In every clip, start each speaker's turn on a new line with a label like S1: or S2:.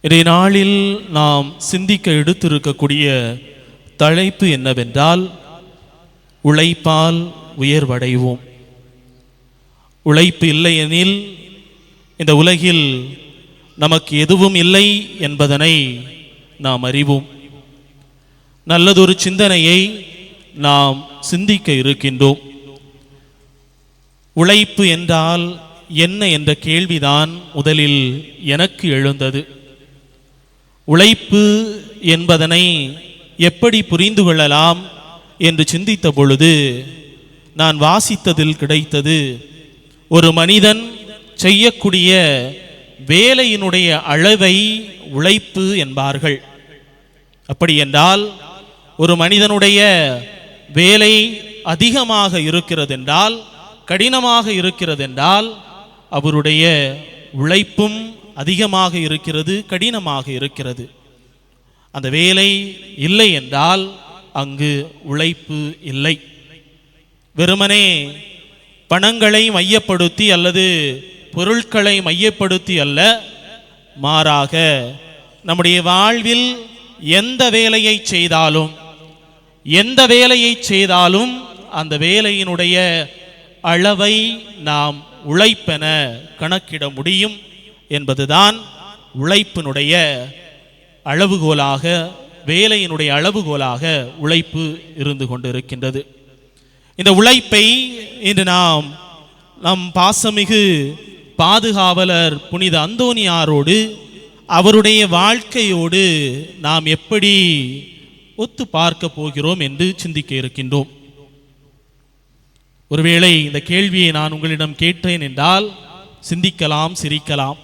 S1: இன்றைய நாளில் நாம் சிந்திக்க எடுத்திருக்கக்கூடிய தலைப்பு என்னவென்றால் உழைப்பால் உயர்வடைவோம். உழைப்பு இல்லையெனில் இந்த உலகில் நமக்கு எதுவும் இல்லை என்பதனை நாம் அறிவோம். நல்லதொரு சிந்தனையை நாம் சிந்திக்க இருக்கின்றோம். உழைப்பு என்றால் என்ன என்ற கேள்விதான் முதலில் எனக்கு எழுந்தது. உழைப்பு என்பதனை எப்படி புரிந்து கொள்ளலாம் என்று சிந்தித்த பொழுது நான் வாசித்ததில் கிடைத்தது ஒரு மனிதன் செய்யக்கூடிய வேலையினுடைய அளவை உழைப்பு என்பார்கள். அப்படி என்றால் ஒரு மனிதனுடைய வேலை அதிகமாக இருக்கிறது என்றால் கடினமாக இருக்கிறது என்றால் அவருடைய உழைப்பும் அதிகமாக இருக்கிறது கடினமாக இருக்கிறது. அந்த வேலை இல்லை என்றால் அங்கு உழைப்பு இல்லை. வெறுமனே பணங்களை மையப்படுத்தி அல்லது பொருட்களை மையப்படுத்தி அல்ல மாறாக நம்முடைய வாழ்வில் எந்த வேலையை செய்தாலும் எந்த வேலையை செய்தாலும் அந்த வேலையினுடைய அளவை நாம் உழைப்பென கணக்கிட முடியும். என்பதுதான் உழைப்பினுடைய அளவுகோலாக வேலையினுடைய அளவுகோலாக உழைப்பு இருந்து கொண்டிருக்கின்றது. இந்த உழைப்பை இன்று நாம் நம் பாசமிகு பாதுகாவலர் புனித அந்தோனியாரோடு அவருடைய வாழ்க்கையோடு நாம் எப்படி ஒத்து பார்க்க போகிறோம் என்று சிந்திக்க இருக்கின்றோம். ஒருவேளை இந்த கேள்வியை நான் உங்களிடம் கேட்டேன் என்றால் சிந்திக்கலாம் சிரிக்கலாம்.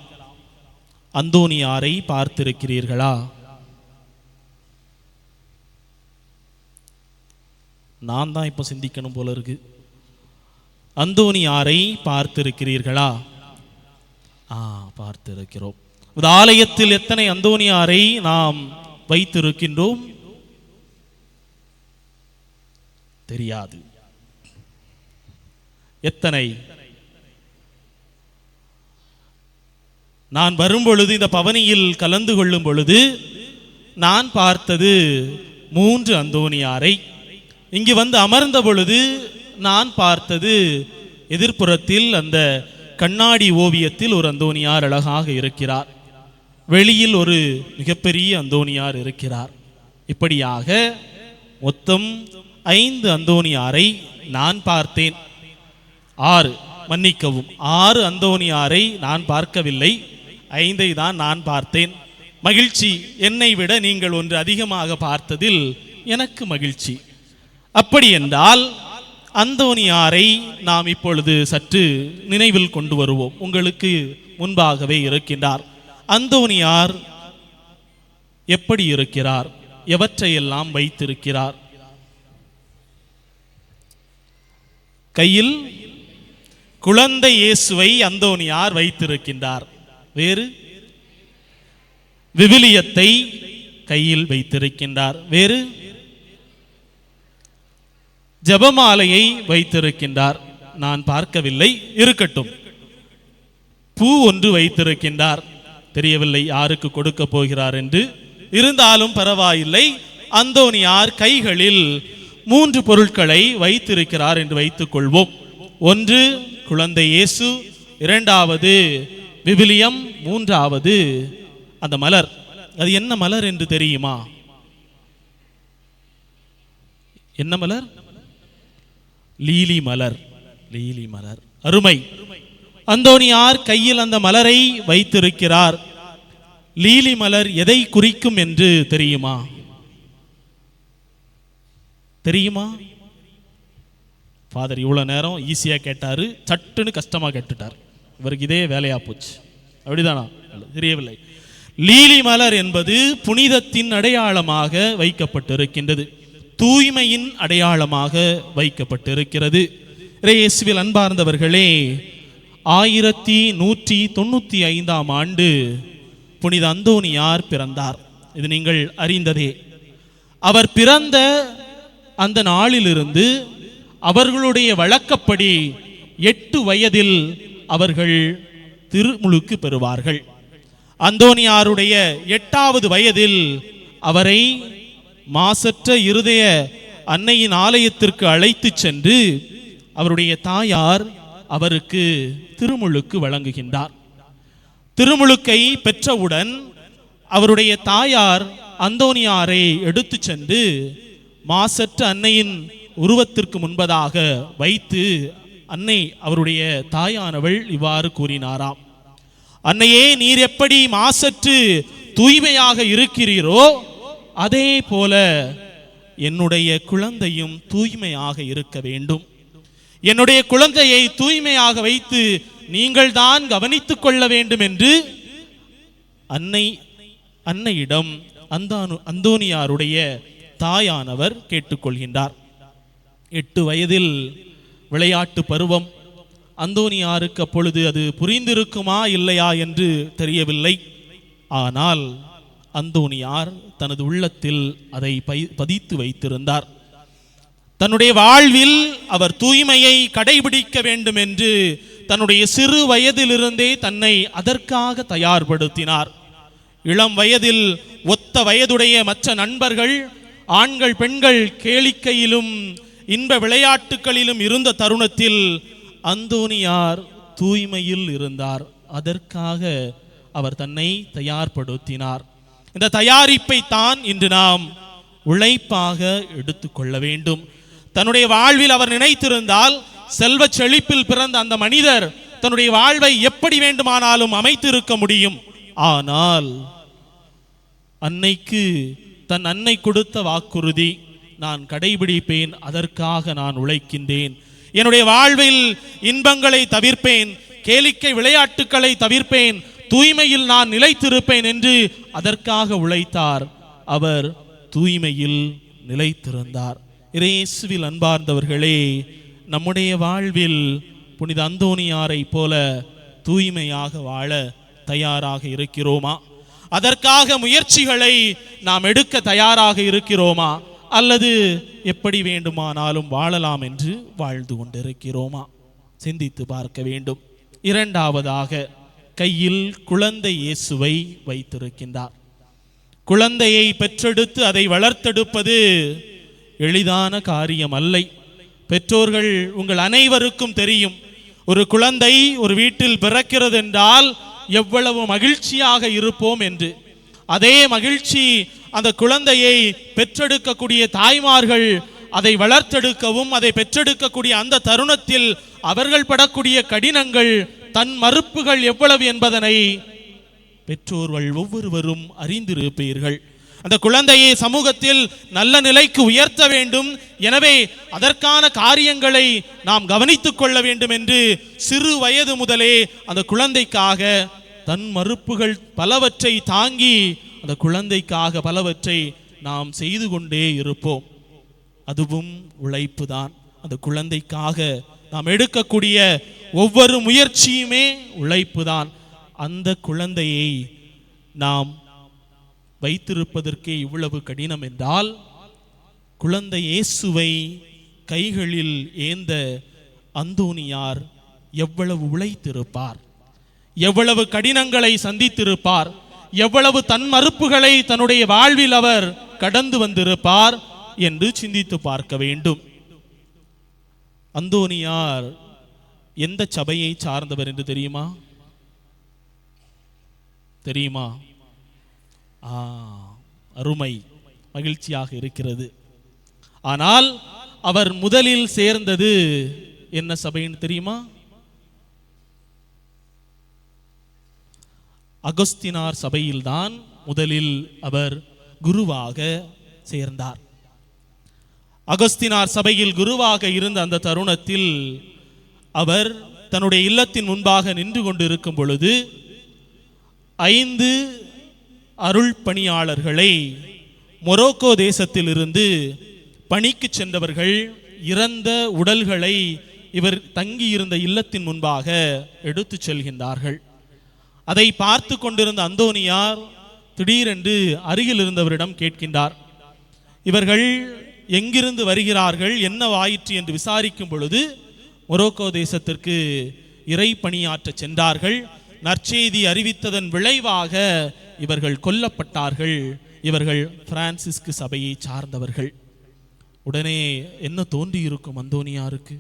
S1: அந்தோனியாரை பார்த்திருக்கிறீர்களா? நான் தான் இப்போ சிந்திக்கணும் போல இருக்கு. அந்தோனியாரை பார்த்திருக்கிறீர்களா? ஆ பார்த்திருக்கிறோம். இந்த ஆலயத்தில் எத்தனை அந்தோனியாரை நாம் வைத்திருக்கின்றோம்? தெரியாது. எத்தனை? நான் வரும் பொழுது இந்த பவனியில் கலந்து கொள்ளும் பொழுது நான் பார்த்தது மூன்று அந்தோனியாரை. இங்கு வந்து அமர்ந்த பொழுது நான் பார்த்தது எதிர்ப்புறத்தில் அந்த கண்ணாடி ஓவியத்தில் ஒரு அந்தோனியார் அழகாக இருக்கிறார். வெளியில் ஒரு மிகப்பெரிய அந்தோனியார் இருக்கிறார். இப்படியாக மொத்தம் ஐந்து அந்தோனியாரை நான் பார்த்தேன். ஆறு மன்னிக்கவும் ஆறு அந்தோனியாரை நான் பார்க்கவில்லை. ஐந்தை தான் நான் பார்த்தேன். மகிழ்ச்சி என்னை விட நீங்கள் ஒன்று அதிகமாக பார்த்ததில் எனக்கு மகிழ்ச்சி. அப்படி என்றால் அந்தோனியாரை நாம் இப்பொழுது சற்று நினைவில் கொண்டு வருவோம். உங்களுக்கு முன்பாகவே இருக்கின்றார். அந்தோனியார் எப்படி இருக்கிறார்? எவற்றையெல்லாம் வைத்திருக்கிறார்? கையில் குழந்தை இயேசுவை அந்தோனியார் வைத்திருக்கின்றார். வேறு? விவிலியத்தை கையில் வைத்திருக்கின்றார். வேறு? ஜபமாலையை வைத்திருக்கின்றார். நான் பார்க்கவில்லை இருக்கட்டும். பூ ஒன்று வைத்திருக்கின்றார். தெரியவில்லை யாருக்கு கொடுக்க போகிறார் என்று. இருந்தாலும் பரவாயில்லை அந்தோனியார் கைகளில் மூன்று பொருட்களை வைத்திருக்கிறார் என்று வைத்துக் கொள்வோம். ஒன்று குழந்தை இயேசு இரண்டாவது விவிலியம் மூன்றாவது. அந்த மலர். அது என்ன மலர் என்று தெரியுமா? என்ன மலர்? லீலி மலர். லீலி மலர். அருமை. அந்தோனியார் கையில் அந்த மலரை வைத்திருக்கிறார். லீலி மலர் எதை குறிக்கும் என்று தெரியுமா? தெரியுமா? ஃபாதர் இவ்வளோ நேரம் ஈஸியாக கேட்டார். சட்டுன்னு கஷ்டமாக கேட்டுட்டார். இவருக்கு இதே வேலையா போச்சு. அப்படிதானா? தெரியவில்லை. லீலி மலர் என்பது புனிதத்தின் அடையாளமாக வைக்கப்பட்டிருக்கின்றது. தூய்மையின் அடையாளமாக வைக்கப்பட்டிருக்கிறது. இயேசுவில் அன்பார்ந்தவர்களே ஆயிரத்தி நூற்றி தொண்ணூற்றி ஐந்தாம் ஆண்டு புனித அந்தோனியார் பிறந்தார். இது நீங்கள் அறிந்ததே. அவர் பிறந்த அந்த நாளிலிருந்து அவர்களுடைய வழக்கப்படி எட்டு வயதில் அவர்கள் திருமுழுக்கு பெறுவார்கள். அந்தோனியாருடைய எட்டாவது வயதில் அவரை மாசற்ற இருதய அன்னையின் ஆலயத்திற்கு அழைத்து சென்று அவருடைய தாயார் அவருக்கு திருமுழுக்கு வழங்குகின்றார். திருமுழுக்கை பெற்றவுடன் அவருடைய தாயார் அந்தோனியாரை எடுத்து சென்று மாசற்ற அன்னையின் உருவத்திற்கு முன்பதாக வைத்து அன்னை அவருடைய தாயானவள் இவ்வாறு கூறினாராம். அன்னையே நீர் எப்படி மாசற்று தூய்மையாக இருக்கிறீரோ அதே போல என்னுடைய குழந்தையும் தூய்மையாக இருக்க வேண்டும். என்னுடைய குழந்தையை தூய்மையாக வைத்து நீங்கள் தான் கவனித்துக் கொள்ள வேண்டும் என்று அன்னை அன்னையிடம் அந்தானு அந்தோனியாருடைய தாயானவர் கேட்டுக்கொள்கின்றார். எட்டு வயதில் விளையாட்டு பருவம். அந்தோனியாருக்கு அப்பொழுது அது புரிந்திருக்குமா இல்லையா என்று தெரியவில்லை. ஆனால் அந்தோனியார் தனது உள்ளத்தில் அதை பதித்து வைத்திருந்தார். தன்னுடைய வாழ்வில் அவர் தூய்மையை கடைபிடிக்க வேண்டும் என்று தன்னுடைய சிறு வயதிலிருந்தே தன்னை அதற்காக தயார்படுத்தினார். இளம் வயதில் ஒத்த வயதுடைய மற்ற நண்பர்கள் ஆண்கள் பெண்கள் கேளிக்கையிலும் இன்ப விளையாட்டுகளிலும் இருந்த தருணத்தில் அந்தோனியார் தூய்மையில் இருந்தார். அதற்காக அவர் தன்னை தயார்படுத்தினார். இந்த தயாரிப்பை தான் இன்று நாம் உழைப்பாக எடுத்துக்கொள்ள வேண்டும். தன்னுடைய வாழ்வில் அவர் நினைத்திருந்தால் செல்வ செழிப்பில் பிறந்த அந்த மனிதர் தன்னுடைய வாழ்வை எப்படி வேண்டுமானாலும் அமைத்திருக்க முடியும். ஆனால் அன்னைக்கு தன் அன்னை கொடுத்த வாக்குறுதி நான் கடைபிடிப்பேன் அதற்காக நான் உழைக்கின்றேன். என்னுடைய வாழ்வில் இன்பங்களை தவிர்ப்பேன் கேளிக்கை விளையாட்டுக்களை தவிர்ப்பேன் தூய்மையில் நான் நிலைத்திருப்பேன் என்று அதற்காக உழைத்தார். அவர் தூய்மையில் நிலைத்திருந்தார். இயேசுவில் அன்பார்ந்தவர்களே நம்முடைய வாழ்வில் புனித அந்தோனியாரை போல தூய்மையாக வாழ தயாராக இருக்கிறோமா? அதற்காக முயற்சிகளை நாம் எடுக்க தயாராக இருக்கிறோமா? அல்லது எப்படி வேண்டுமானாலும் வாழலாம் என்று வாழ்ந்து கொண்டிருக்கிறோமா? சிந்தித்து பார்க்க வேண்டும். இரண்டாவதாக கையில் குழந்தை இயேசுவை வைத்திருக்கின்றார். குழந்தையை பெற்றெடுத்து அதை வளர்த்தெடுப்பது எளிதான காரியம் அல்ல பெற்றோர்கள் உங்கள் அனைவருக்கும் தெரியும் ஒரு குழந்தை ஒரு வீட்டில் பிறக்கிறது என்றால் எவ்வளவு மகிழ்ச்சியாக இருப்போம் என்று. அதே மகிழ்ச்சி அந்த குழந்தையை பெற்றெடுக்கக்கூடிய தாய்மார்கள் அதை வளர்த்தெடுக்கவும் அதை பெற்றெடுக்கக்கூடிய அந்த தருணத்தில் அவர்கள் படக்கூடிய கடினங்கள் தன் மறுப்புகள் எவ்வளவு என்பதனை பெற்றோர்கள் ஒவ்வொருவரும் அறிந்திருப்பீர்கள். அந்த குழந்தையை சமூகத்தில் நல்ல நிலைக்கு உயர்த்த வேண்டும். எனவே அதற்கான காரியங்களை நாம் கவனித்துக் கொள்ள வேண்டும் என்று சிறு வயது முதலே அந்த குழந்தைக்காக தன் மறுப்புகள் பலவற்றை தாங்கி அந்த குழந்தைக்காக பலவற்றை நாம் செய்து கொண்டே இருப்போம். அதுவும் உழைப்பு தான் அந்த குழந்தைக்காக நாம் எடுக்கக்கூடிய ஒவ்வொரு முயற்சியுமே உழைப்பு தான் அந்த குழந்தையை நாம் வைத்திருப்பதற்கே இவ்வளவு கடினம் என்றால் குழந்தை இயேசுவை கைகளில் ஏந்த அந்தோனியார் எவ்வளவு உழைத்திருப்பார். எவ்வளவு கடினங்களை சந்தித்திருப்பார். எவ்வளவு தன் மறுப்புகளை தன்னுடைய வாழ்வில் அவர் கடந்து வந்திருப்பார் என்று சிந்தித்து பார்க்க வேண்டும். அந்தோனியார் எந்த சபையை சார்ந்தவர் என்று தெரியுமா? தெரியுமா? ஆ அருமை மகிழ்ச்சியாக இருக்கிறது. ஆனால் அவர் முதலில் சேர்ந்தது என்ன சபைன்னு தெரியுமா? அகஸ்தினார் சபையில்தான் முதலில் அவர் குருவாக சேர்ந்தார். அகஸ்தினார் சபையில் குருவாக இருந்த அந்த தருணத்தில் அவர் தன்னுடைய இல்லத்தின் முன்பாக நின்று கொண்டிருக்கும் பொழுது ஐந்து அருள் பணியாளர்களை மொரோக்கோ தேசத்திலிருந்து பணிக்கு சென்றவர்கள் இறந்த உடல்களை இவர் தங்கியிருந்த இல்லத்தின் முன்பாக எடுத்துச் செல்கின்றார்கள். அதை பார்த்து கொண்டிருந்த அந்தோனியார் திடீரென்று அருகில் இருந்தவரிடம் கேட்கின்றார் இவர்கள் எங்கிருந்து வருகிறார்கள்? என்ன வாயிற்று என்று விசாரிக்கும் பொழுது மொரோக்கோ தேசத்திற்கு இறை பணியாற்ற சென்றார்கள். நற்செய்தி அறிவித்ததன் விளைவாக இவர்கள் கொல்லப்பட்டார்கள். இவர்கள் பிரான்சிஸ்கு சபையை சார்ந்தவர்கள். உடனே என்ன தோன்றியிருக்கும் அந்தோனியாருக்கு?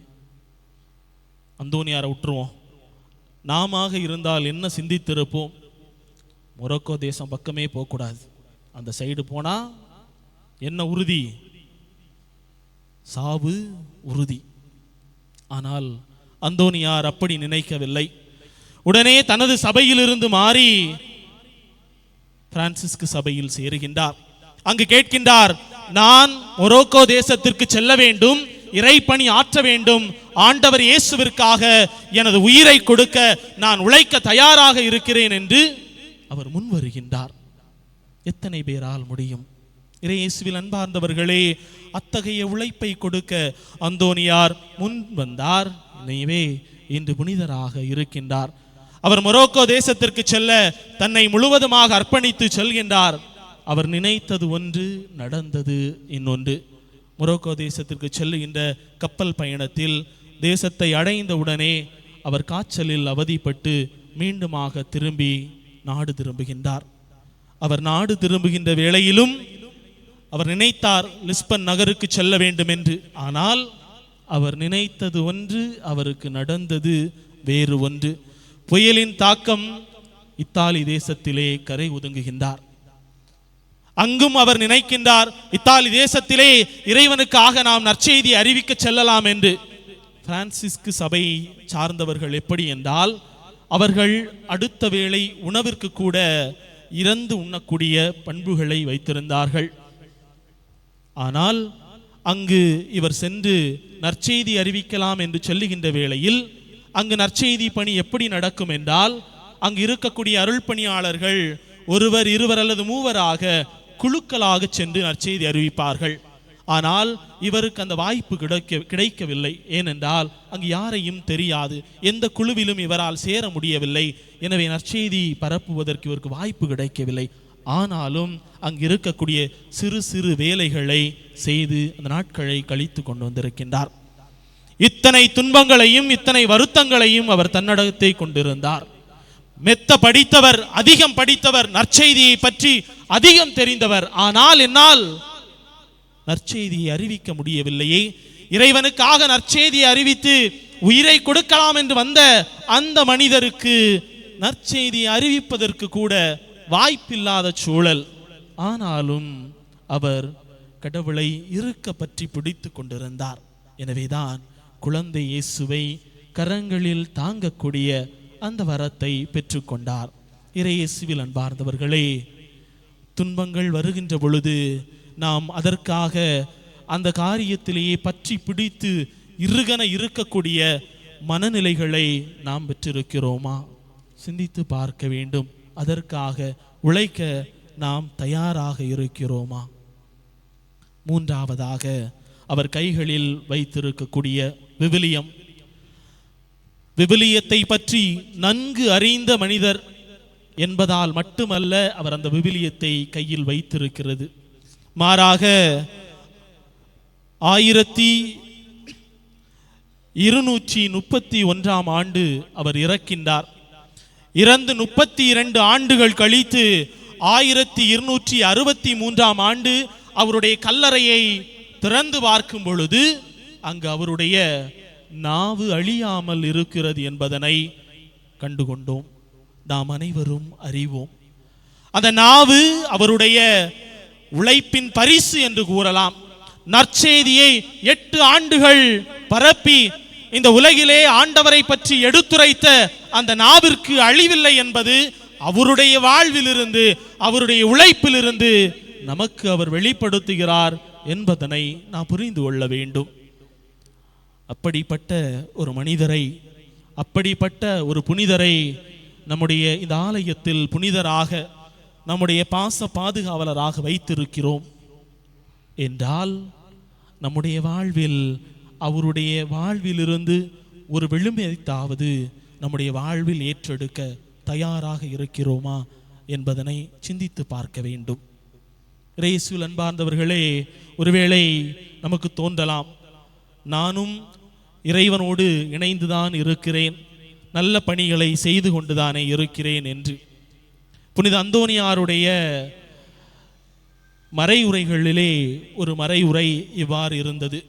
S1: அந்தோனியாரை விட்டுருவோம் நாம இருந்தால் என்ன சிந்தித்திருப்போம்? மொரோக்கோ தேசம் பக்கமே போகக்கூடாது. அந்த சைடு போனா என்ன உறுதி? சாவு உறுதி. ஆனால் அந்தோனியார் அப்படி நினைக்கவில்லை. உடனே தனது சபையிலிருந்து மாறி பிரான்சிஸ்கு சபையில் சேருகின்றார். அங்கு கேட்கின்றார் நான் மொரோக்கோ தேசத்திற்கு செல்ல வேண்டும். இறைப்பணி ஆற்ற வேண்டும். ஆண்டவர் இயேசுவிற்காக எனது உயிரை கொடுக்க நான் உழைக்க தயாராக இருக்கிறேன் என்று அவர் முன் வருகின்றார். எத்தனை பேரால் முடியும்? இறையேசுவில் அன்பார்ந்தவர்களே அத்தகைய உழைப்பை கொடுக்க அந்தோனியார் முன் வந்தார். எனவே இன்று புனிதராக இருக்கின்றார். அவர் மொரோக்கோ தேசத்திற்கு செல்ல தன்னை முழுவதுமாக அர்ப்பணித்து செல்கின்றார். அவர் நினைத்தது ஒன்று நடந்தது இன்னொன்று. மொரோக்கோ தேசத்திற்கு செல்லுகின்ற கப்பல் பயணத்தில் தேசத்தை அடைந்தவுடனே அவர் காய்ச்சலில் அவதிப்பட்டு மீண்டுமாக திரும்பி நாடு திரும்புகின்றார். அவர் நாடு திரும்புகின்ற வேளையிலும் அவர் நினைத்தார் லிஸ்பன் நகருக்கு செல்ல வேண்டும் என்று ஆனால் அவர் நினைத்தது ஒன்று அவருக்கு நடந்தது வேறு ஒன்று. புயலின் தாக்கம் இத்தாலி தேசத்திலே கரை ஒதுங்குகின்றார். அங்கும் அவர் நினைக்கின்றார் இத்தாலி தேசத்திலே இறைவனுக்காக நாம் நற்செய்தி அறிவிக்க செல்லலாம் என்று. பிரான்சிஸ்கு சபை சார்ந்தவர்கள் எப்படி என்றால் அவர்கள் அடுத்த வேளை உணவிற்கு கூட இறந்து உண்ணக்கூடிய பண்புகளை வைத்திருந்தார்கள். ஆனால் அங்கு இவர் சென்று நற்செய்தி அறிவிக்கலாம் என்று சொல்லுகின்ற வேளையில் அங்கு நற்செய்தி பணி எப்படி நடக்கும் என்றால் அங்கு இருக்கக்கூடிய அருள் பணியாளர்கள் ஒருவர் இருவர் அல்லது மூவராக குழுக்களாக சென்று நற்செய்தி அறிவிப்பார்கள். ஆனால் இவருக்கு அந்த வாய்ப்பு கிடைக்க கிடைக்கவில்லை. ஏனென்றால் அங்கு யாரையும் தெரியாது. எந்த குழுவிலும் இவரால் சேர முடியவில்லை. எனவே நற்செய்தி பரப்புவதற்கு இவருக்கு வாய்ப்பு கிடைக்கவில்லை. ஆனாலும் அங்கு இருக்கக்கூடிய சிறு சிறு வேலைகளை செய்து அந்த நாட்களை கழித்து கொண்டு வந்திருக்கின்றார். இத்தனை துன்பங்களையும் இத்தனை வருத்தங்களையும் அவர் தன்னடத்தை கொண்டிருந்தார். மெத்த படித்தவர் அதிகம் படித்தவர் நற்செய்தியை பற்றி அதிகம் தெரிந்தவர். ஆனால் என்னால் நற்செய்தியை அறிவிக்க முடியவில்லையே. இறைவனுக்காக நற்செய்தியை அறிவித்து உயிரை கொடுக்கலாம் என்று வந்த அந்த மனிதருக்கு நற்செய்தியை அறிவிப்பதற்கு கூட வாய்ப்பில்லாத சூழல். ஆனாலும் அவர் கடவுளை இருக்க பற்றி பிடித்து கொண்டிருந்தார். எனவேதான் குழந்தை இயேசுவை கரங்களில் தாங்கக்கூடிய அந்த வரத்தை பெற்றுக்கொண்டார். இறையேசுவில் அன்பார்ந்தவர்களே துன்பங்கள் வருகின்ற பொழுது நாம் அதற்காக அந்த காரியத்திலேயே பற்றி பிடித்து இருகன இருக்கக்கூடிய மனநிலைகளை நாம் பெற்றிருக்கிறோமா? சிந்தித்து பார்க்க வேண்டும். அதற்காக உழைக்க நாம் தயாராக இருக்கிறோமா? மூன்றாவதாக அவர் கைகளில் வைத்திருக்கக்கூடிய விவிலியம் விவிலியத்தை பற்றி நன்கு அறிந்த மனிதர் என்பதால் மட்டுமல்ல அவர் அந்த விவிலியத்தை கையில் வைத்திருக்கிறது. மாறாக ஆயிரத்தி இருநூற்றி முப்பத்தி ஒன்றாம் ஆண்டு அவர் இறக்கின்றார். இறந்து முப்பத்தி இரண்டு ஆண்டுகள் கழித்து ஆயிரத்தி இருநூற்றி அறுபத்தி மூன்றாம் ஆண்டு அவருடைய கல்லறையை திறந்து பார்க்கும் பொழுது அங்கு அவருடைய நாவு அழியாமல் இருக்கிறது என்பதனை கண்டுகொண்டோம். நாம் அனைவரும் அறிவோம். அந்த நாவு அவருடைய உழைப்பின் பரிசு என்று கூறலாம். நற்செய்தியை எட்டு ஆண்டுகள் பரப்பி இந்த உலகிலே ஆண்டவரை பற்றி எடுத்துரைத்த அந்த நாவிற்கு அழிவில்லை என்பது அவருடைய வாழ்விலிருந்து அவருடைய உழைப்பிலிருந்து நமக்கு அவர் வெளிப்படுத்துகிறார் என்பதனை நாம் புரிந்து கொள்ள வேண்டும். அப்படிப்பட்ட ஒரு மனிதரை அப்படிப்பட்ட ஒரு புனிதரை நம்முடைய இந்த ஆலயத்தில் புனிதராக நம்முடைய பாச பாதுகாவலராக வைத்திருக்கிறோம். என்றால் நம்முடைய வாழ்வில் அவருடைய வாழ்விலிருந்து ஒரு விழுமைத்தாவது நம்முடைய வாழ்வில் ஏற்றெடுக்க தயாராக இருக்கிறோமா என்பதனை சிந்தித்து பார்க்க வேண்டும். ரேசுல் அன்பார்ந்தவர்களே ஒருவேளை நமக்கு தோன்றலாம். நானும் இறைவனோடு இணைந்துதான் இருக்கிறேன். நல்ல பணிகளை செய்து கொண்டுதானே இருக்கிறேன் என்று. புனித அந்தோனியாருடைய மறையுரைகளிலே ஒரு மறையுரை இவ்வாறு இருந்தது.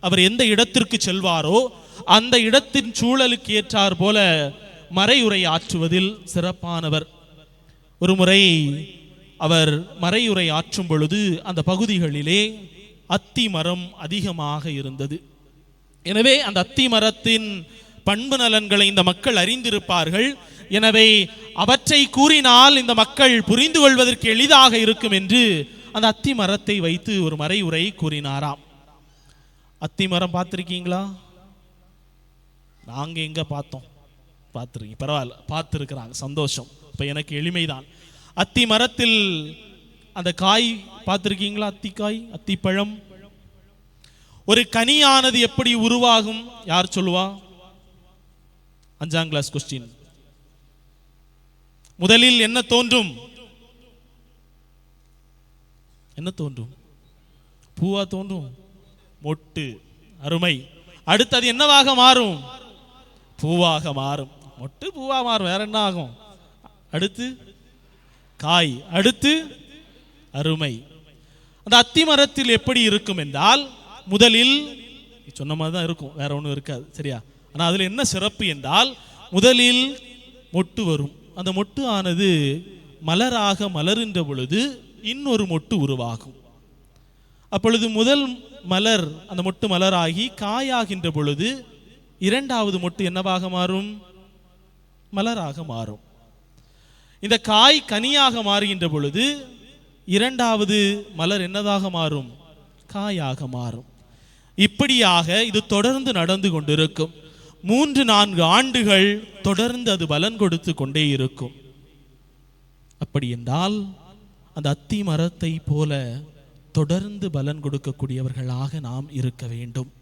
S1: அவர் எந்த இடத்திற்கு செல்வாரோ அந்த இடத்தின் சூழலுக்கு ஏற்றார் போல மறையுரை ஆற்றுவதில் சிறப்பானவர். ஒரு முறை அவர் மறையுரை ஆற்றும் பொழுது அந்த பகுதிகளிலே அத்தி மரம் அதிகமாக இருந்தது. எனவே அந்த அத்தி மரத்தின் பண்பு நலன்களை இந்த மக்கள் அறிந்திருப்பார்கள். எனவே அவற்றை கூறினால் இந்த மக்கள் புரிந்து கொள்வதற்கு எளிதாக இருக்கும் என்று அந்த அத்தி மரத்தை வைத்து ஒரு மறையுரை கூறினாராம். அத்தி மரம் பார்த்துருக்கீங்களா? நாங்கள் எங்கே பார்த்தோம்? பார்த்துருக்கீங்க. பரவாயில்ல பார்த்துருக்குறாங்க. சந்தோஷம். இப்போ எனக்கு எளிமைதான். அத்தி மரத்தில் அந்த காய் பார்த்துருக்கீங்களா? அத்திக்காய் அத்திப்பழம். ஒரு கனியானது எப்படி உருவாகும்? யார் சொல்லுவா? அஞ்சாம் கிளாஸ் கொஸ்டின் முதலில் என்ன தோன்றும்? என்ன தோன்றும்? பூவா தோன்றும்? மொட்டு அருமை. அடுத்தது என்னவாக மாறும்? பூவாக மாறும். மொட்டு பூவா மாறும். வேற என்ன ஆகும்? அடுத்து காய். அடுத்து அருமை. அந்த அத்தி மரத்தில் எப்படி இருக்கும் என்றால் முதலில் சொன்ன மாதிரி தான் இருக்கும் வேற ஒன்றும் இருக்காது சரியா? ஆனால் அதில் என்ன சிறப்பு என்றால் முதலில் மொட்டு வரும். அந்த மொட்டு ஆனது மலராக மலருன்ற பொழுது இன்னொரு மொட்டு உருவாகும். அப்பொழுது முதல் மலர் அந்த மொட்டு மலராகி காயாகின்ற பொழுது இரண்டாவது மொட்டு என்னவாக மாறும்? மலராக மாறும். இந்த காய் கனியாக மாறுகின்ற பொழுது இரண்டாவது மலர் என்னதாக மாறும்? காயாக மாறும். இப்படியாக இது தொடர்ந்து நடந்து கொண்டிருக்கும். மூன்று நான்கு ஆண்டுகள் தொடர்ந்து அது பலன் கொடுத்து கொண்டே இருக்கும். அப்படி என்றால் அந்த அத்தி மரத்தை போல தொடர்ந்து பலன் கொடுக்கக்கூடியவர்களாக நாம் இருக்க வேண்டும்.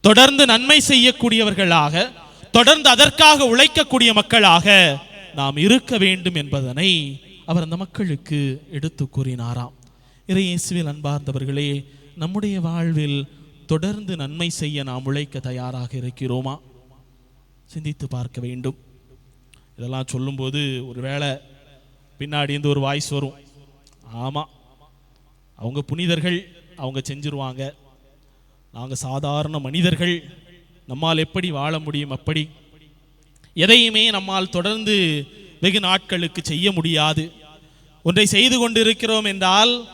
S1: தொடர்ந்து நன்மை செய்யக்கூடியவர்களாக தொடர்ந்து அதற்காக உழைக்கக்கூடிய மக்களாக நாம் இருக்க வேண்டும் என்பதனை அவர் அந்த மக்களுக்கு எடுத்து கூறினாராம். இறையேசுவில் அன்பார்ந்தவர்களே நம்முடைய வாழ்வில் தொடர்ந்து நன்மை செய்ய நாம் உழைக்க தயாராக இருக்கிறோமா? சிந்தித்து பார்க்க வேண்டும். இதெல்லாம் சொல்லும்போது ஒரு வேளை பின்னாடி இருந்து ஒரு வாய்ஸ் வரும். ஆமாம் அவங்க புனிதர்கள் அவங்க செஞ்சிருவாங்க. நாங்கள் சாதாரண மனிதர்கள் நம்மால் எப்படி வாழ முடியும் அப்படி? எதையுமே நம்மால் தொடர்ந்து வெகு நாட்களுக்கு செய்ய முடியாது. ஒன்றை செய்து கொண்டிருக்கிறோம் என்றால்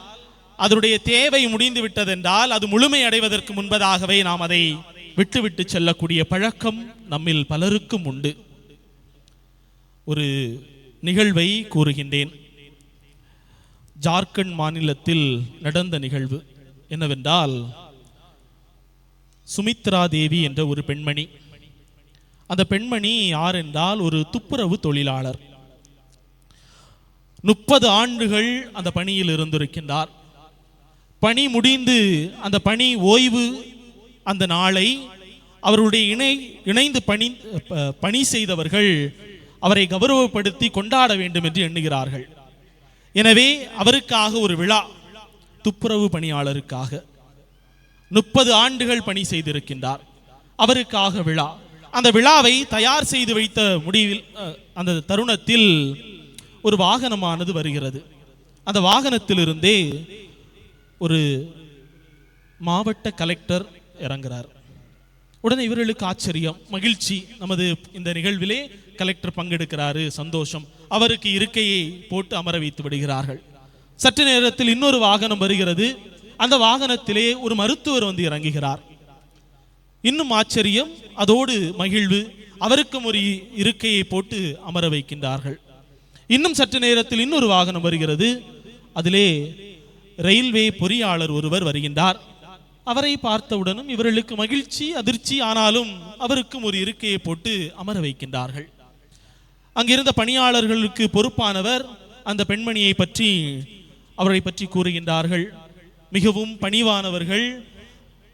S1: அதனுடைய தேவை முடிந்து விட்டதென்றால் அது முழுமை அடைவதற்கு முன்பதாகவே நாம் அதை விட்டுவிட்டு செல்லக்கூடிய பழக்கம் நம்மில் பலருக்கும் உண்டு. ஒரு நிகழ்வை கூறுகின்றேன். ஜார்க்கண்ட் மாநிலத்தில் நடந்த நிகழ்வு என்னவென்றால் சுமித்ரா தேவி என்ற ஒரு பெண்மணி. அந்த பெண்மணி யார் என்றால் ஒரு துப்புரவு தொழிலாளர். முப்பது ஆண்டுகள் அந்த பணியில் இருந்திருக்கின்றார். பணி முடிந்து அந்த பணி ஓய்வு அந்த நாளை அவருடைய இணை இணைந்து பணி பணி செய்தவர்கள் அவரை கௌரவப்படுத்தி கொண்டாட வேண்டும் என்று எண்ணுகிறார்கள். எனவே அவருக்காக ஒரு விழா துப்புரவு பணியாளருக்காக முப்பது ஆண்டுகள் பணி செய்திருக்கின்றார். அவருக்காக விழா. அந்த விழாவை தயார் செய்து வைத்த முடிவில் அந்த தருணத்தில் ஒரு வாகனமானது வருகிறது. அந்த வாகனத்திலிருந்தே ஒரு மாவட்ட கலெக்டர் இறங்குறார். உடனே இவர்களுக்கு ஆச்சரியம் மகிழ்ச்சி. நமது இந்த நிகழ்விலே கலெக்டர் பங்கெடுக்கிறாரு சந்தோஷம். அவருக்கு இருக்கையை போட்டு அமர வைத்து விடுகிறார்கள். சற்று நேரத்தில் இன்னொரு வாகனம் வருகிறது. அந்த வாகனத்திலே ஒரு மருத்துவர் வந்து இறங்குகிறார். இன்னும் ஆச்சரியம் அதோடு மகிழ்வு. அவருக்கும் ஒரு இருக்கையை போட்டு அமர வைக்கின்றார்கள். இன்னும் சற்று நேரத்தில் இன்னொரு வாகனம் வருகிறது. அதிலே ரயில்வே பொறியாளர் ஒருவர் வருகின்றார். அவரை பார்த்தவுடனும் இவர்களுக்கு மகிழ்ச்சி அதிர்ச்சி ஆனாலும் அவருக்கும் ஒரு இருக்கையை போட்டு அமர வைக்கின்றார்கள். அங்கிருந்த பணியாளர்களுக்கு பொறுப்பானவர் அந்த பெண்மணியை பற்றி அவரை பற்றி கூறுகின்றார்கள். மிகவும் பணிவானவர்கள்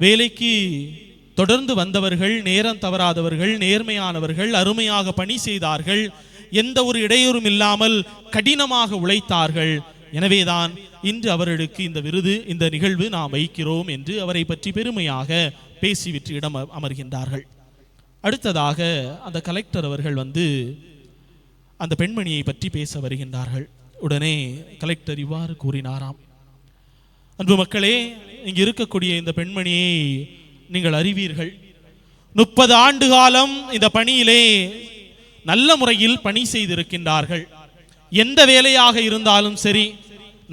S1: வேலைக்கு தொடர்ந்து வந்தவர்கள் நேரம் தவறாதவர்கள் நேர்மையானவர்கள் அருமையாக பணி செய்தார்கள். எந்த ஒரு இடையூறும் இல்லாமல் கடினமாக உழைத்தார்கள். எனவேதான் இன்று அவர்களுக்கு இந்த விருது இந்த நிகழ்வு நாம் வைக்கிறோம் என்று அவரை பற்றி பெருமையாக பேசிவிட்டு இடம் அமர்கின்றார்கள். அடுத்ததாக அந்த கலெக்டர் அவர்கள் வந்து அந்த பெண்மணியை பற்றி பேச வருகின்றார்கள். உடனே கலெக்டர் இவ்வாறு கூறினாராம். அன்பு மக்களே இங்கு இருக்கக்கூடிய இந்த பெண்மணியை நீங்கள் அறிவீர்கள். முப்பது ஆண்டு காலம் இந்த பணியிலே நல்ல முறையில் பணி செய்திருக்கின்றார்கள். எந்த வேலையாக இருந்தாலும் சரி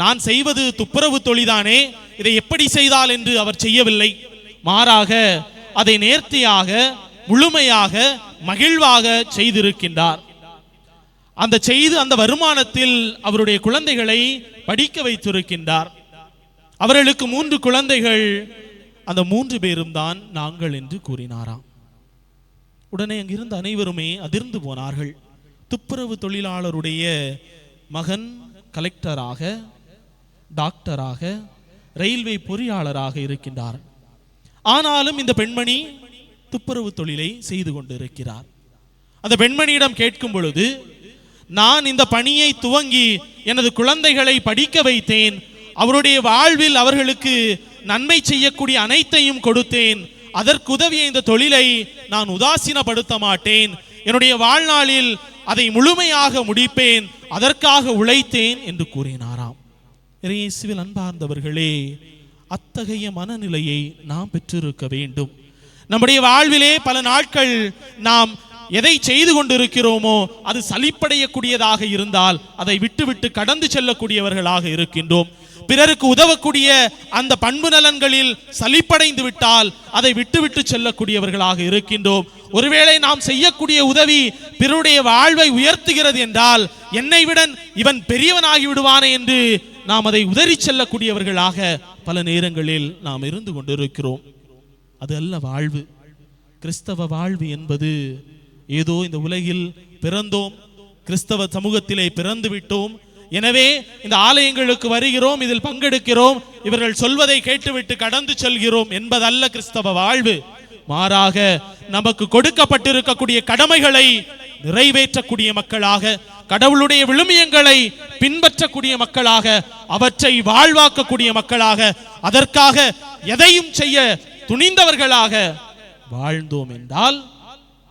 S1: நான் செய்வது துப்புரவு தொழிதானே இதை எப்படி செய்தால் என்று அவர் செய்யவில்லை. மாறாக அதை நேர்த்தியாக முழுமையாக மகிழ்வாக செய்திருக்கின்றார். அந்த செய்து அந்த வருமானத்தில் அவருடைய குழந்தைகளை படிக்க வைத்திருக்கின்றார். அவர்களுக்கு மூன்று குழந்தைகள் அந்த மூன்று பேரும் தான் நாங்கள் என்று கூறினாராம். உடனே அங்கிருந்த அனைவருமே அதிர்ந்து போனார்கள். துப்புரவு தொழிலாளருடைய மகன் கலெக்டராக டாக்டராக ரயில்வே பொறியாளராக இருக்கின்றார். ஆனாலும் இந்த பெண்மணி துப்புரவு தொழிலை செய்து கொண்டிருக்கிறார். அந்த பெண்மணியிடம் கேட்கும் பொழுது நான் இந்த பணியை துவங்கி எனது குழந்தைகளை படிக்க வைத்தேன். அவருடைய வாழ்வில் அவர்களுக்கு நன்மை செய்யக்கூடிய அனைத்தையும் கொடுத்தேன். அதற்குதவிய இந்த தொழிலை நான் உதாசீனப்படுத்த மாட்டேன் என்னுடைய வாழ்நாளில் அதை முழுமையாக முடிப்பேன். அதற்காக உழைத்தேன் என்று கூறினாராம். இறையேசுவில் அன்பார்ந்தவர்களே அத்தகைய மனநிலையை நாம் பெற்றிருக்க வேண்டும். நம்முடைய வாழ்விலே பல நாட்கள் நாம் எதை செய்து கொண்டிருக்கிறோமோ அது சலிப்படையக்கூடியதாக இருந்தால் அதை விட்டுவிட்டு கடந்து செல்லக்கூடியவர்களாக இருக்கின்றோம். பிறருக்கு உதவக்கூடிய அந்த பண்பு நலன்களில் சலிப்படைந்து விட்டால் அதை விட்டுவிட்டு செல்லக்கூடியவர்களாக இருக்கின்றோம். ஒருவேளை நாம் செய்யக்கூடிய உதவி பிறருடைய வாழ்வை உயர்த்துகிறது என்றால் என்னை விட இவன் பெரியவனாகி விடுவானே என்று நாம் அதை உதறி செல்லக்கூடியவர்களாக பல நேரங்களில் நாம் இருந்து கொண்டிருக்கிறோம். அது அல்ல வாழ்வு. கிறிஸ்தவ வாழ்வு என்பது ஏதோ இந்த உலகில் பிறந்தோம். கிறிஸ்தவ சமூகத்திலே பிறந்து விட்டோம். எனவே இந்த ஆலயங்களுக்கு வருகிறோம் இதில் பங்கெடுக்கிறோம். இவர்கள் சொல்வதை கேட்டுவிட்டு கடந்து செல்கிறோம் என்பதல்ல கிறிஸ்தவ வாழ்வு. மாறாக நமக்கு கொடுக்கப்பட்டிருக்கக்கூடிய கடமைகளை நிறைவேற்றக்கூடிய மக்களாக கடவுளுடைய விழுமியங்களை பின்பற்றக்கூடிய மக்களாக அவற்றை வாழ்வாக்கக்கூடிய மக்களாக அதற்காக எதையும் செய்ய துணிந்தவர்களாக வாழ்ந்தோம் என்றால்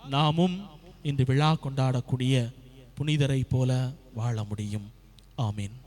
S1: நாமும் இன்று விழா கொண்டாடக்கூடிய புனிதரை போல வாழ முடியும். Amen.